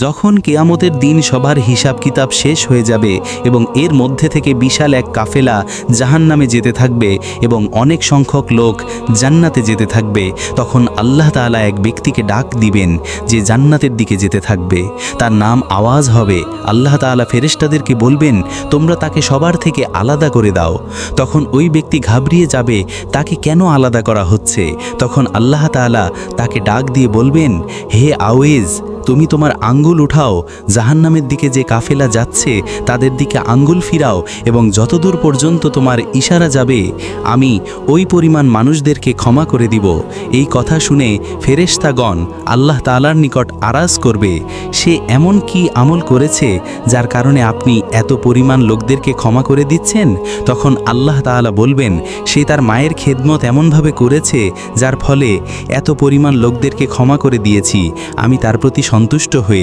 যখন কেয়ামতের দিন সবার হিসাব কিতাব শেষ হয়ে যাবে এবং এর মধ্যে থেকে বিশাল এক কাফেলা জাহান নামে যেতে থাকবে এবং অনেক সংখ্যক লোক জান্নাতে যেতে থাকবে, তখন আল্লাহ তাআলা এক ব্যক্তিকে ডাক দিবেন যে জান্নাতের দিকে যেতে থাকবে। তার নাম আওয়াজ হবে। আল্লাহ তাআলা ফেরেশতাদেরকে বলবেন, তোমরা তাকে সবার থেকে আলাদা করে দাও। তখন ওই ব্যক্তি ঘাবড়িয়ে যাবে, তাকে কেন আলাদা করা হচ্ছে? তখন আল্লাহ তাআলা তাকে ডাক দিয়ে বলবেন, হে আওয়েজ তুমি তোমার আঙ্গুল উঠাও, জাহান্নামের দিকে যে কাফেলা যাচ্ছে, তাদের দিকে আঙ্গুল ফিরাও, এবং যতদূর পর্যন্ত তোমার ইশারা যাবে, আমি ওই পরিমাণ মানুষদেরকে ক্ষমা করে দিব। এই কথা শুনে ফেরেশতাগণ আল্লাহ তাআলার নিকট আরাজ করবে, সে এমন কি আমল করেছে, যার কারণে আপনি এত পরিমাণ লোকদেরকে ক্ষমা করে দিচ্ছেন? তখন আল্লাহ তাআলা বলবেন, সে তার মায়ের খেদমত এমনভাবে করেছে, যার ফলে এত পরিমাণ লোকদেরকে ক্ষমা করে দিয়েছি, আমি তার প্রতি সন্তুষ্ট হয়ে